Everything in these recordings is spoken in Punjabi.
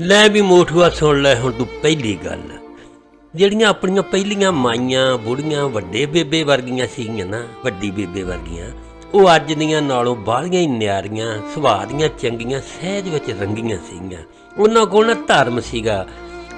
ਲੈ ਵੀ ਮੋਠੂਆ ਸੁਣ ਲੈ ਹੁਣ ਤੂੰ ਪਹਿਲੀ ਗੱਲ। ਜਿਹੜੀਆਂ ਆਪਣੀਆਂ ਪਹਿਲੀਆਂ ਮਾਈਆਂ ਬੁੜੀਆਂ ਵੱਡੇ ਬੇਬੇ ਵਰਗੀਆਂ ਸੀਗੀਆਂ ਨਾ ਵੱਡੀ ਬੇਬੇ ਵਰਗੀਆਂ ਉਹ ਅੱਜ ਦੀਆਂ ਨਾਲੋਂ ਬਾਹਲੀਆਂ ਹੀ ਨਿਆਰੀਆਂ ਸੁਭਾਅ ਦੀਆਂ ਚੰਗੀਆਂ ਸਹਿਜ ਵਿੱਚ ਰੰਗੀਆਂ ਸੀਗੀਆਂ। ਉਹਨਾਂ ਕੋਲ ਨਾ ਧਰਮ ਸੀਗਾ।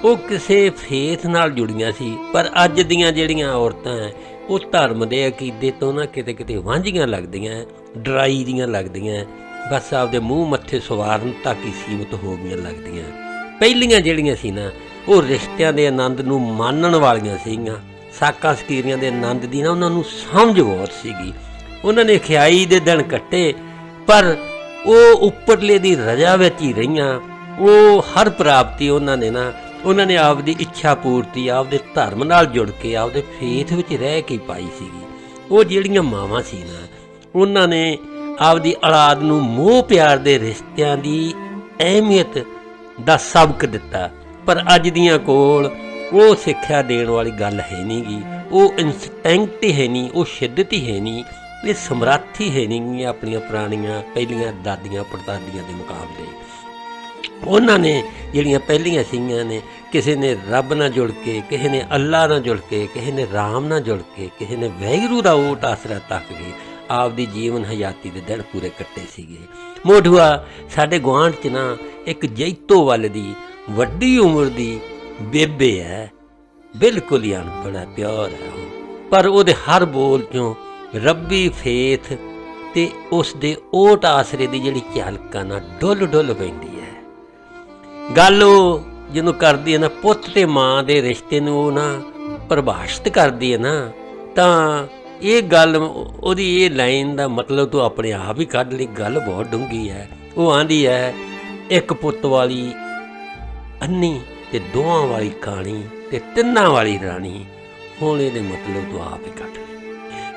ਉਹ ਕਿਸੇ ਫੇਥ ਨਾਲ ਜੁੜੀਆਂ ਸੀ ਪਰ ਅੱਜ ਦੀਆਂ ਜਿਹੜੀਆਂ ਔਰਤਾਂ ਹੈ, ਉਹ ਧਰਮ ਦੇ ਅਕੀਦੇ ਤੋਂ ਨਾ ਕਿਤੇ ਕਿਤੇ ਵਾਂਝੀਆਂ ਲੱਗਦੀਆਂ ਡਰਾਈ ਦੀਆਂ ਲੱਗਦੀਆਂ ਬਸ ਆਪਦੇ ਮੂੰਹ ਮੱਥੇ ਸਵਾਰਨ ਤੱਕ ਹੀ ਸੀਮਤ ਹੋ ਗਈਆਂ ਲੱਗਦੀਆਂ। ਪਹਿਲੀਆਂ ਜਿਹੜੀਆਂ ਸੀ ਨਾ, ਉਹ ਰਿਸ਼ਤਿਆਂ ਦੇ ਆਨੰਦ ਨੂੰ ਮਾਣਨ ਵਾਲੀਆਂ ਸੀਗੀਆਂ। ਸਾਕਾਂ ਸਕੀਰੀਆਂ ਦੇ ਆਨੰਦ ਦੀ ਨਾ ਉਹਨਾਂ ਨੂੰ ਸਮਝ ਬਹੁਤ ਸੀਗੀ। ਉਹਨਾਂ ਨੇ ਖਿਆਈ ਦੇ ਦਿਨ ਕੱਟੇ, ਪਰ ਉਹ ਉੱਪਰਲੇ ਦੀ ਰਜਾ ਵਿੱਚ ਹੀ ਰਹੀਆਂ। ਉਹ ਹਰ ਪ੍ਰਾਪਤੀ ਉਹਨਾਂ ਨੇ ਨਾ, ਉਹਨਾਂ ਨੇ ਆਪਦੀ ਇੱਛਾ ਪੂਰਤੀ, ਆਪਦੇ ਧਰਮ ਨਾਲ ਜੁੜ ਕੇ ਆਪਦੇ ਫੇਥ ਵਿੱਚ ਰਹਿ ਕੇ ਪਾਈ ਸੀਗੀ। ਉਹ ਜਿਹੜੀਆਂ ਮਾਵਾਂ ਸੀ ਨਾ, ਉਹਨਾਂ ਨੇ ਆਪਦੀ ਔਲਾਦ ਨੂੰ ਮੋਹ ਪਿਆਰ ਦੇ ਰਿਸ਼ਤਿਆਂ ਦੀ ਅਹਿਮੀਅਤ ਦਾ ਸਬਕ ਦਿੱਤਾ। ਪਰ ਅੱਜ ਦੀਆਂ ਕੋਲ ਉਹ ਸਿੱਖਿਆ ਦੇਣ ਵਾਲੀ ਗੱਲ ਹੈ ਨਹੀਂਗੀ। ਉਹ ਇਨਸਟਿੰਕਟ ਹੈ ਨਹੀਂ, ਉਹ ਸ਼ਿੱਦਤ ਹੀ ਹੈ ਨਹੀਂ, ਇਹ ਸਮਰੱਥੀ ਹੈ ਨਹੀਂ ਆਪਣੀਆਂ ਪੁਰਾਣੀਆਂ ਪਹਿਲੀਆਂ ਦਾਦੀਆਂ ਪੜਦਾਦੀਆਂ ਦੇ ਮੁਕਾਬਲੇ। ਉਹਨਾਂ ਨੇ ਜਿਹੜੀਆਂ ਪਹਿਲੀਆਂ ਸੀਗੀਆਂ ਨੇ, ਕਿਸੇ ਨੇ ਰੱਬ ਨਾਲ ਜੁੜ ਕੇ, ਕਿਸੇ ਨੇ ਅੱਲਾ ਨਾਲ ਜੁੜ ਕੇ, ਕਿਸੇ ਨੇ ਰਾਮ ਨਾਲ ਜੁੜ ਕੇ, ਕਿਸੇ ਨੇ ਵੈਗਰੂ ਦਾ ਓਟ ਆਸਰਾ ਤੱਕ ਕੇ ਆਪਦੀ ਜੀਵਨ ਹਯਾਤੀ ਦੇ ਦਿਨ ਪੂਰੇ ਕੱਟੇ ਸੀਗੇ। ਮੋਢੂਆ, ਸਾਡੇ ਗੁਆਂਢ 'ਚ ਨਾ ਇੱਕ ਜੈਤੋ ਵੱਲ ਦੀ ਵੱਡੀ ਉਮਰ ਦੀ ਬੇਬੇ ਹੈ ਬਿਲਕੁਲ ਹੀ ਅਨਪੜ੍ਹ ਹੈ ਪਿਓਰ ਹੈ ਉਹ। ਪਰ ਉਹਦੇ ਹਰ ਬੋਲ 'ਚੋਂ ਰੱਬੀ ਫੇਥ ਤੇ ਉਸ ਦੇ ਓਟ ਆਸਰੇ ਦੀ ਜਿਹੜੀ ਝਲਕ ਆ ਨਾ, ਡੁੱਲ ਡੁੱਲ ਪੈਂਦੀ ਹੈ ਗੱਲ ਉਹ ਜਿਹਨੂੰ ਕਰਦੀ ਹੈ ਨਾ, ਪੁੱਤ ਤੇ ਮਾਂ ਦੇ ਰਿਸ਼ਤੇ ਨੂੰ ਉਹ ਨਾ ਪਰਿਭਾਸ਼ਿਤ ਕਰਦੀ ਹੈ ਨਾ, ਤਾਂ ਇਹ ਗੱਲ, ਉਹਦੀ ਇਹ ਲਾਈਨ ਦਾ ਮਤਲਬ ਤੂੰ ਆਪਣੇ ਆਪ ਹੀ ਕੱਢ ਲਈ। ਗੱਲ ਬਹੁਤ ਡੂੰਗੀ ਹੈ। ਉਹ ਆਂਦੀ ਹੈ, ਇੱਕ ਪੁੱਤ ਵਾਲੀ ਅੰਨੀ ਤੇ ਦੋਹਾਂ ਵਾਲੀ ਕਾਣੀ ਤੇ ਤਿੰਨਾਂ ਵਾਲੀ ਰਾਣੀ। ਹੁਣ ਇਹਦੇ ਮਤਲਬ ਤੂੰ ਆਪ ਹੀ ਕੱਢ ਲੈ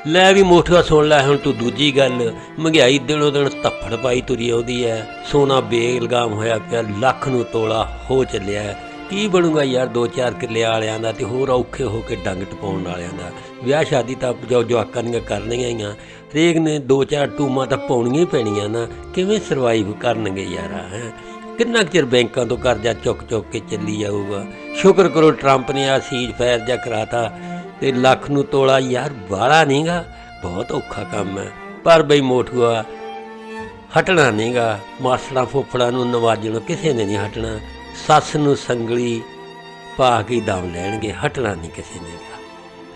ਲੈ ਵੀ ਮੋਠਾ ਸੁਣ ਲੈ, ਹੁਣ ਤੂੰ ਦੂਜੀ ਗੱਲ। ਮਹਿੰਗਾਈ ਦਿਨੋਂ ਦਿਨ ਧੱਫੜ ਪਾਈ ਤੁਰੀ ਆਉਂਦੀ ਐ ਸੋਨਾ ਬੇਲਗਾਮ ਹੋਇਆ ਪਿਆ, ਲੱਖ ਨੂੰ ਤੋਲਾ ਹੋ ਚੱਲਿਆ। ਕੀ ਬਣੂਗਾ ਯਾਰ ਦੋ ਚਾਰ ਕਿੱਲੇ ਵਾਲਿਆਂ ਦਾ ਤੇ ਹੋਰ ਔਖੇ ਹੋ ਕੇ ਡੰਗ ਟਪਾਉਣ ਵਾਲਿਆਂ ਦਾ? ਵਿਆਹ ਸ਼ਾਦੀ ਤਾਂ ਜੋ ਜਵਾਕਾਂ ਦੀਆਂ ਕਰਨੀਆਂ ਹੀ ਆ। ਹਰੇਕ ਨੇ ਦੋ ਚਾਰ ਟੂਮਾਂ ਤਾਂ ਪਾਉਣੀਆਂ ਹੀ ਪੈਣੀਆਂ ਨਾ। ਕਿਵੇਂ ਸਰਵਾਈਵ ਕਰਨਗੇ ਯਾਰ, ਹੈ? ਕਿੰਨਾ ਕੁ ਚਿਰ ਬੈਂਕਾਂ ਤੋਂ ਕਰਜ਼ਾ ਚੁੱਕ ਚੁੱਕ ਕੇ ਚੱਲੀ ਜਾਊਗਾ? ਸ਼ੁਕਰ ਕਰੋ ਟਰੰਪ ਨੇ ਆ ਸੀਜ ਫਾਇਰ ਜਿਹਾ ਕਰਾਤਾ ਤੇ ਲੱਖ ਨੂੰ ਤੋਲਾ ਯਾਰ ਬਾਲਾ ਨਹੀਂਗਾ। ਬਹੁਤ ਔਖਾ ਕੰਮ ਹੈ। ਪਰ ਬਈ ਮੋਠੂਆ ਹਟਣਾ ਨਹੀਂਗਾ। ਮਾਸੜਾ ਫੁੱਫੜਾ ਨੂੰ ਨਵਾਜਣ ਕਿਸੇ ਨੇ ਨਹੀਂ ਹਟਣਾ। ਸੱਸ ਨੂੰ ਸੰਗਲੀ ਪਾ ਕੇ ਦਮ ਲੈਣਗੇ, ਹਟਣਾ ਨਹੀਂ ਕਿਸੇ ਨੇ ਗਾ।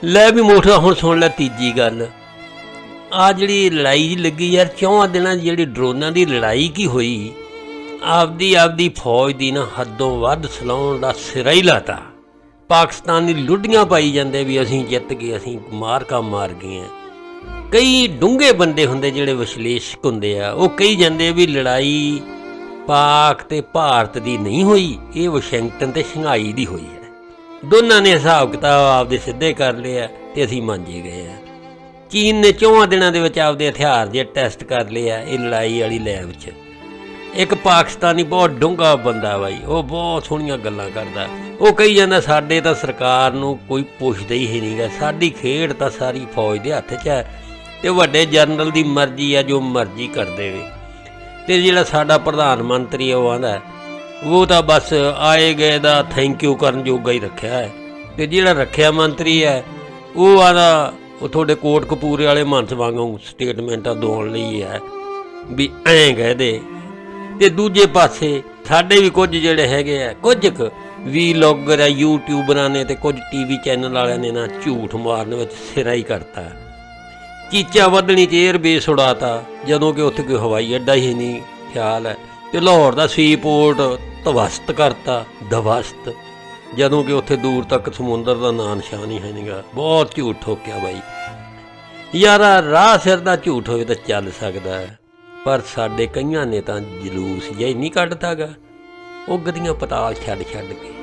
ਲੈ ਵੀ ਮੋਠਾ ਹੁਣ ਸੁਣ ਲੈ ਤੀਜੀ ਗੱਲ। ਆ ਜਿਹੜੀ ਲੜਾਈ ਜਿਹੀ ਲੱਗੀ ਯਾਰ ਚੌਹਾਂ ਦਿਨਾਂ 'ਚ ਜਿਹੜੀ ਡਰੋਨਾਂ ਦੀ ਲੜਾਈ ਕੀ ਹੋਈ? ਆਪਦੀ ਆਪਦੀ ਫੌਜ ਦੀ ਨਾ ਹੱਦੋਂ ਵੱਧ ਸਲਾਉਣ ਦਾ ਸਿਰਾ ਹੀ ਲਾਤਾ। ਪਾਕਿਸਤਾਨੀ ਲੁੱਡੀਆਂ ਪਾਈ ਜਾਂਦੇ ਵੀ ਅਸੀਂ ਜਿੱਤ ਗਏ, ਅਸੀਂ ਮਾਰ ਕਾ ਮਾਰ ਗਏ। ਕਈ ਡੂੰਘੇ ਬੰਦੇ ਹੁੰਦੇ ਜਿਹੜੇ ਵਿਸ਼ਲੇਸ਼ਕ ਹੁੰਦੇ ਆ, ਉਹ ਕਹੀ ਜਾਂਦੇ ਵੀ ਲੜਾਈ ਪਾਕ ਤੇ ਭਾਰਤ ਦੀ ਨਹੀਂ ਹੋਈ, ਇਹ ਵਾਸ਼ਿੰਗਟਨ ਤੇ ਸ਼ੰਘਾਈ ਦੀ ਹੋਈ ਹੈ। ਦੋਨਾਂ ਨੇ ਹਿਸਾਬ ਕਿਤਾਬ ਆਪਦੇ ਸਿੱਧੇ ਕਰ ਲਿਆ ਤੇ ਅਸੀਂ ਮੰਜੇ ਗਏ ਆ ਚੀਨ ਨੇ ਚੌਹਾਂ ਦਿਨਾਂ ਦੇ ਵਿੱਚ ਆਪਦੇ ਹਥਿਆਰ ਜੇ ਟੈਸਟ ਕਰ ਲਿਆ ਇਹ ਲੜਾਈ ਵਾਲੀ ਲੈਬ 'ਚ। ਇੱਕ ਪਾਕਿਸਤਾਨੀ ਬਹੁਤ ਡੂੰਘਾ ਬੰਦਾ ਬਾਈ, ਉਹ ਬਹੁਤ ਸੋਹਣੀਆਂ ਗੱਲਾਂ ਕਰਦਾ। ਉਹ ਕਹੀ ਜਾਂਦਾ, ਸਾਡੇ ਤਾਂ ਸਰਕਾਰ ਨੂੰ ਕੋਈ ਪੁੱਛਦਾ ਹੀ ਹੈ ਨਹੀਂਗਾ ਸਾਡੀ ਖੇਡ ਤਾਂ ਸਾਰੀ ਫੌਜ ਦੇ ਹੱਥ 'ਚ ਹੈ ਤੇ ਵੱਡੇ ਜਨਰਲ ਦੀ ਮਰਜ਼ੀ ਆ ਜੋ ਮਰਜ਼ੀ ਕਰ ਦੇਵੇ। ਤੇ ਜਿਹੜਾ ਸਾਡਾ ਪ੍ਰਧਾਨ ਮੰਤਰੀ ਉਹ ਆਂਦਾ, ਉਹ ਤਾਂ ਬਸ ਆਏ ਗਏ ਦਾ ਥੈਂਕ ਯੂ ਕਰਨ ਜੋਗਾ ਹੀ ਰੱਖਿਆ ਹੈ। ਤੇ ਜਿਹੜਾ ਰੱਖਿਆ ਮੰਤਰੀ ਹੈ, ਉਹ ਆਦਾ, ਉਹ ਤੁਹਾਡੇ ਕੋਟ ਕਪੂਰੇ ਵਾਲੇ ਮਹੰਤ ਵਾਂਗੂ ਸਟੇਟਮੈਂਟਾਂ ਦੋਣ ਲਈ ਹੈ, ਵੀ ਐਂ ਕਹਿ ਦੇ। ਤੇ ਦੂਜੇ ਪਾਸੇ ਸਾਡੇ ਵੀ ਕੁਝ ਜਿਹੜੇ ਹੈਗੇ ਆ, ਕੁਝ ਕੁ ਵੀਲੌਗਰ ਆ, ਯੂਟਿਊਬਰਾਂ ਨੇ ਤੇ ਕੁਝ ਟੀਵੀ ਚੈਨਲ ਵਾਲਿਆਂ ਨੇ ਨਾ ਝੂਠ ਮਾਰਨ ਵਿੱਚ ਸਿਰਾ ਹੀ ਕਰਤਾ। ਚੀਚਾ ਵੱਧਣੀ ਚ 에ਅਰ ਬੇਸ ਉਡਾਤਾ ਜਦੋਂ ਕਿ ਉੱਥੇ ਕੋਈ ਹਵਾਈ ਅੱਡਾ ਹੀ ਨਹੀਂ, ਖਿਆਲ ਹੈ। ਤੇ ਲਾਹੌਰ ਦਾ ਸੀਪੋਰਟ ਤਵਸਤ ਕਰਤਾ, ਦਵਸਤ। ਜਦੋਂ ਕਿ ਉੱਥੇ ਦੂਰ ਤੱਕ ਸਮੁੰਦਰ ਦਾ ਨਾਂ ਨਿਸ਼ਾਨ ਹੀ ਹੈ ਨਹੀਂਗਾ ਬਹੁਤ ਝੂਠ ਠੋਕਿਆ ਬਾਈ। ਯਾਰਾ ਰਾਹ ਸਿਰ ਦਾ ਝੂਠ ਹੋਵੇ ਤਾਂ ਚੱਲ ਸਕਦਾ ਹੈ। ਪਰ ਸਾਡੇ ਕਈਆਂ ਨੇ ਤਾਂ ਜਲੂਸ ਜਿਹਾ ਹੀ ਨਹੀਂ ਕੱਢਦਾਗਾ ਉਹ ਗਦੀਆਂ ਪਤਾਲ ਛੱਡ ਛੱਡ ਕੇ।